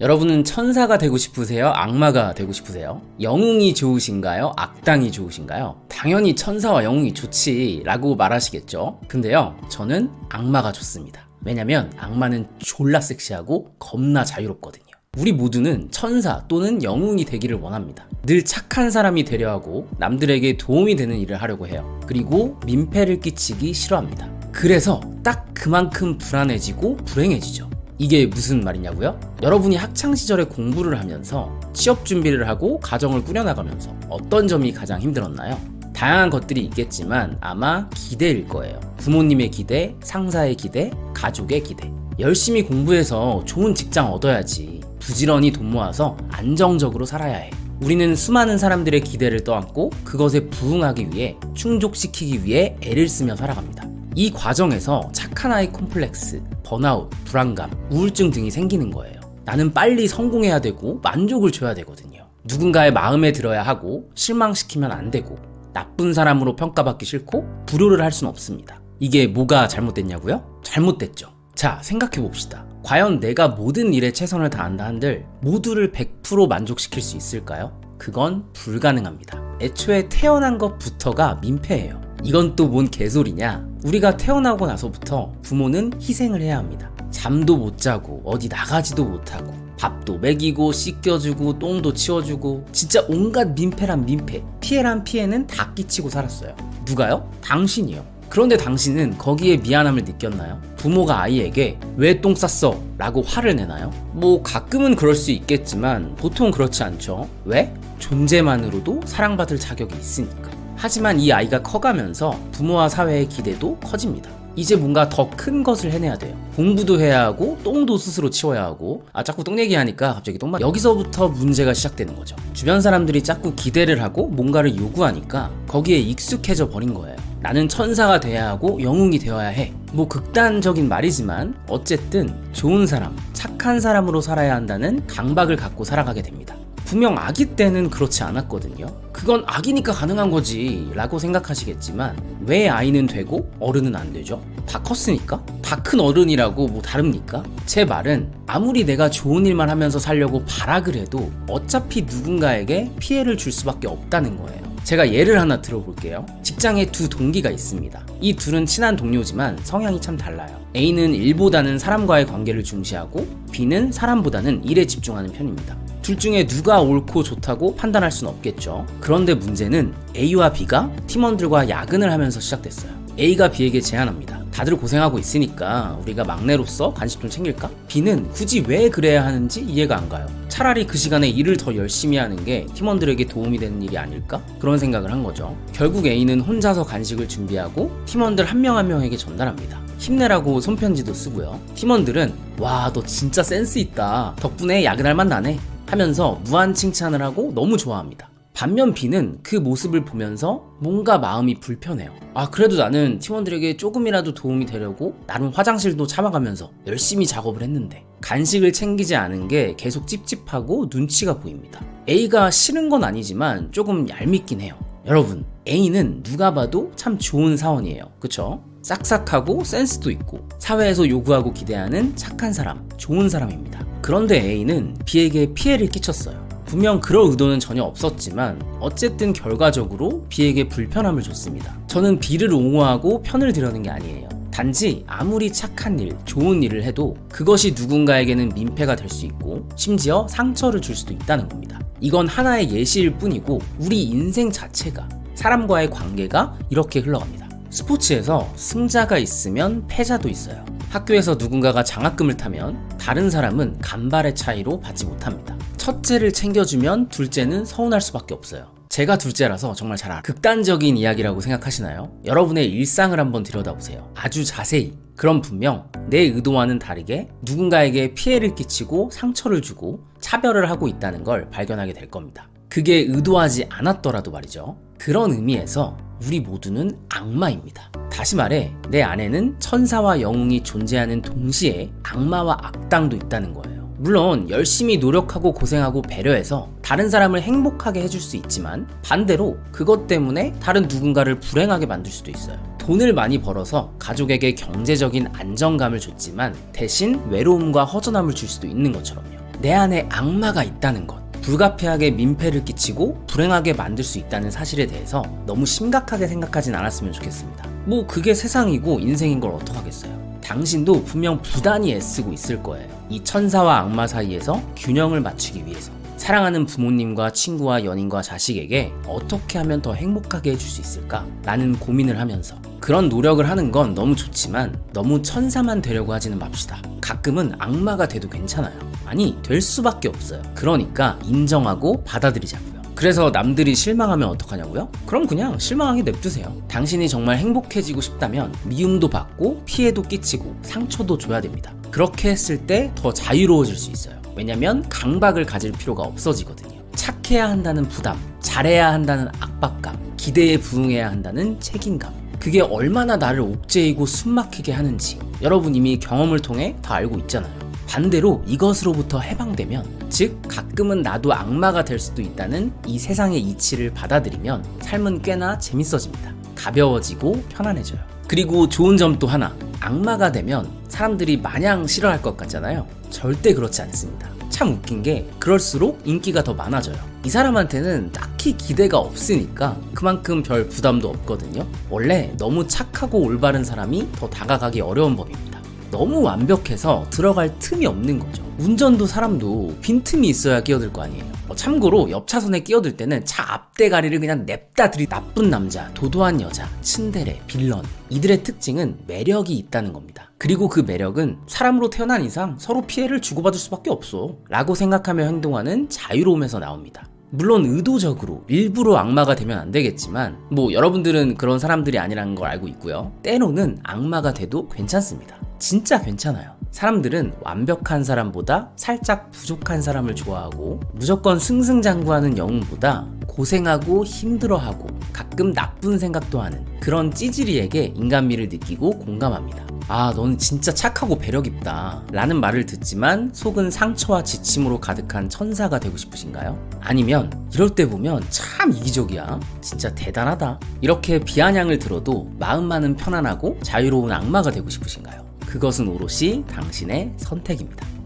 여러분은 천사가 되고 싶으세요? 악마가 되고 싶으세요? 영웅이 좋으신가요? 악당이 좋으신가요? 당연히 천사와 영웅이 좋지 라고 말하시겠죠? 근데요, 저는 악마가 좋습니다. 왜냐면 악마는 졸라 섹시하고 겁나 자유롭거든요. 우리 모두는 천사 또는 영웅이 되기를 원합니다. 늘 착한 사람이 되려 하고 남들에게 도움이 되는 일을 하려고 해요. 그리고 민폐를 끼치기 싫어합니다. 그래서 딱 그만큼 불안해지고 불행해지죠. 이게 무슨 말이냐고요? 여러분이 학창 시절에 공부를 하면서 취업 준비를 하고 가정을 꾸려나가면서 어떤 점이 가장 힘들었나요? 다양한 것들이 있겠지만 아마 기대일 거예요. 부모님의 기대, 상사의 기대, 가족의 기대. 열심히 공부해서 좋은 직장 얻어야지. 부지런히 돈 모아서 안정적으로 살아야 해. 우리는 수많은 사람들의 기대를 떠안고 그것에 부응하기 위해 충족시키기 위해 애를 쓰며 살아갑니다. 이 과정에서 착한 아이 콤플렉스, 번아웃, 불안감, 우울증 등이 생기는 거예요. 나는 빨리 성공해야 되고 만족을 줘야 되거든요. 누군가의 마음에 들어야 하고 실망시키면 안 되고 나쁜 사람으로 평가받기 싫고 불효를 할 수는 없습니다. 이게 뭐가 잘못됐냐고요? 잘못됐죠. 자, 생각해 봅시다. 과연 내가 모든 일에 최선을 다한다 한들 모두를 100% 만족시킬 수 있을까요? 그건 불가능합니다. 애초에 태어난 것부터가 민폐예요. 이건 또 뭔 개소리냐? 우리가 태어나고 나서부터 부모는 희생을 해야 합니다. 잠도 못 자고 어디 나가지도 못하고 밥도 먹이고 씻겨주고 똥도 치워주고 진짜 온갖 민폐란 민폐 피해란 피해는 다 끼치고 살았어요. 누가요? 당신이요. 그런데 당신은 거기에 미안함을 느꼈나요? 부모가 아이에게 왜 똥 쌌어? 라고 화를 내나요? 뭐 가끔은 그럴 수 있겠지만 보통 그렇지 않죠. 왜? 존재만으로도 사랑받을 자격이 있으니까. 하지만 이 아이가 커가면서 부모와 사회의 기대도 커집니다. 이제 뭔가 더 큰 것을 해내야 돼요. 공부도 해야 하고 똥도 스스로 치워야 하고 아 자꾸 똥 얘기하니까 갑자기 똥만 여기서부터 문제가 시작되는 거죠. 주변 사람들이 자꾸 기대를 하고 뭔가를 요구하니까 거기에 익숙해져 버린 거예요. 나는 천사가 돼야 하고 영웅이 되어야 해. 뭐 극단적인 말이지만 어쨌든 좋은 사람, 착한 사람으로 살아야 한다는 강박을 갖고 살아가게 됩니다. 분명 아기 때는 그렇지 않았거든요. 그건 아기니까 가능한 거지 라고 생각하시겠지만 왜 아이는 되고 어른은 안 되죠? 다 컸으니까? 다 큰 어른이라고 뭐 다릅니까? 제 말은 아무리 내가 좋은 일만 하면서 살려고 발악을 해도 어차피 누군가에게 피해를 줄 수밖에 없다는 거예요. 제가 예를 하나 들어볼게요. 직장에 두 동기가 있습니다. 이 둘은 친한 동료지만 성향이 참 달라요. A는 일보다는 사람과의 관계를 중시하고 B는 사람보다는 일에 집중하는 편입니다. 둘 중에 누가 옳고 좋다고 판단할 수는 없겠죠. 그런데 문제는 A와 B가 팀원들과 야근을 하면서 시작됐어요. A가 B에게 제안합니다. 다들 고생하고 있으니까 우리가 막내로서 간식 좀 챙길까? B는 굳이 왜 그래야 하는지 이해가 안 가요. 차라리 그 시간에 일을 더 열심히 하는 게 팀원들에게 도움이 되는 일이 아닐까? 그런 생각을 한 거죠. 결국 A는 혼자서 간식을 준비하고 팀원들 한 명 한 명에게 전달합니다. 힘내라고 손편지도 쓰고요. 팀원들은 와, 너 진짜 센스 있다. 덕분에 야근할 맛 나네. 하면서 무한 칭찬을 하고 너무 좋아합니다. 반면 B는 그 모습을 보면서 뭔가 마음이 불편해요. 아, 그래도 나는 팀원들에게 조금이라도 도움이 되려고 나름 화장실도 참아가면서 열심히 작업을 했는데 간식을 챙기지 않은 게 계속 찝찝하고 눈치가 보입니다. A가 싫은 건 아니지만 조금 얄밉긴 해요. 여러분, A는 누가 봐도 참 좋은 사원이에요. 그쵸? 싹싹하고 센스도 있고 사회에서 요구하고 기대하는 착한 사람, 좋은 사람입니다. 그런데 A는 B에게 피해를 끼쳤어요. 분명 그럴 의도는 전혀 없었지만 어쨌든 결과적으로 B에게 불편함을 줬습니다. 저는 B를 옹호하고 편을 들여는 게 아니에요. 단지 아무리 착한 일, 좋은 일을 해도 그것이 누군가에게는 민폐가 될 수 있고 심지어 상처를 줄 수도 있다는 겁니다. 이건 하나의 예시일 뿐이고 우리 인생 자체가 사람과의 관계가 이렇게 흘러갑니다. 스포츠에서 승자가 있으면 패자도 있어요. 학교에서 누군가가 장학금을 타면 다른 사람은 간발의 차이로 받지 못합니다. 첫째를 챙겨주면 둘째는 서운할 수밖에 없어요. 제가 둘째라서 정말 잘 알아. 극단적인 이야기라고 생각하시나요? 여러분의 일상을 한번 들여다보세요. 아주 자세히. 그럼 분명 내 의도와는 다르게 누군가에게 피해를 끼치고 상처를 주고 차별을 하고 있다는 걸 발견하게 될 겁니다. 그게 의도하지 않았더라도 말이죠. 그런 의미에서 우리 모두는 악마입니다. 다시 말해, 내 안에는 천사와 영웅이 존재하는 동시에 악마와 악당도 있다는 거예요. 물론 열심히 노력하고 고생하고 배려해서 다른 사람을 행복하게 해줄 수 있지만 반대로 그것 때문에 다른 누군가를 불행하게 만들 수도 있어요. 돈을 많이 벌어서 가족에게 경제적인 안정감을 줬지만 대신 외로움과 허전함을 줄 수도 있는 것처럼요. 내 안에 악마가 있다는 것. 불가피하게 민폐를 끼치고 불행하게 만들 수 있다는 사실에 대해서 너무 심각하게 생각하진 않았으면 좋겠습니다. 뭐 그게 세상이고 인생인 걸 어떡하겠어요. 당신도 분명 부단히 애쓰고 있을 거예요. 이 천사와 악마 사이에서 균형을 맞추기 위해서. 사랑하는 부모님과 친구와 연인과 자식에게 어떻게 하면 더 행복하게 해줄 수 있을까? 라는 고민을 하면서 그런 노력을 하는 건 너무 좋지만 너무 천사만 되려고 하지는 맙시다. 가끔은 악마가 돼도 괜찮아요. 아니, 될 수밖에 없어요. 그러니까 인정하고 받아들이자고요. 그래서 남들이 실망하면 어떡하냐고요? 그럼 그냥 실망하게 냅두세요. 당신이 정말 행복해지고 싶다면 미움도 받고 피해도 끼치고 상처도 줘야 됩니다. 그렇게 했을 때 더 자유로워질 수 있어요. 왜냐면 강박을 가질 필요가 없어지거든요. 착해야 한다는 부담, 잘해야 한다는 압박감, 기대에 부응해야 한다는 책임감. 그게 얼마나 나를 옥죄이고 숨막히게 하는지 여러분 이미 경험을 통해 다 알고 있잖아요. 반대로 이것으로부터 해방되면, 즉, 가끔은 나도 악마가 될 수도 있다는 이 세상의 이치를 받아들이면 삶은 꽤나 재밌어집니다. 가벼워지고 편안해져요. 그리고 좋은 점 또 하나. 악마가 되면 사람들이 마냥 싫어할 것 같잖아요. 절대 그렇지 않습니다. 참 웃긴 게 그럴수록 인기가 더 많아져요. 이 사람한테는 딱히 기대가 없으니까 그만큼 별 부담도 없거든요. 원래 너무 착하고 올바른 사람이 더 다가가기 어려운 법입니다. 너무 완벽해서 들어갈 틈이 없는 거죠. 운전도 사람도 빈틈이 있어야 끼어들 거 아니에요. 어, 참고로 옆 차선에 끼어들 때는 차 앞대가리를 그냥 냅다 들이 나쁜 남자, 도도한 여자, 츤데레, 빌런 이들의 특징은 매력이 있다는 겁니다. 그리고 그 매력은 사람으로 태어난 이상 서로 피해를 주고받을 수밖에 없어. 라고 생각하며 행동하는 자유로움에서 나옵니다. 물론 의도적으로 일부러 악마가 되면 안 되겠지만 뭐 여러분들은 그런 사람들이 아니라는 걸 알고 있고요. 때로는 악마가 돼도 괜찮습니다. 진짜 괜찮아요. 사람들은 완벽한 사람보다 살짝 부족한 사람을 좋아하고 무조건 승승장구하는 영웅보다 고생하고 힘들어하고 가끔 나쁜 생각도 하는 그런 찌질이에게 인간미를 느끼고 공감합니다. 아, 넌 진짜 착하고 배려 깊다. 라는 말을 듣지만 속은 상처와 지침으로 가득한 천사가 되고 싶으신가요? 아니면 이럴 때 보면 참 이기적이야. 진짜 대단하다. 이렇게 비아냥을 들어도 마음만은 편안하고 자유로운 악마가 되고 싶으신가요? 그것은 오롯이 당신의 선택입니다.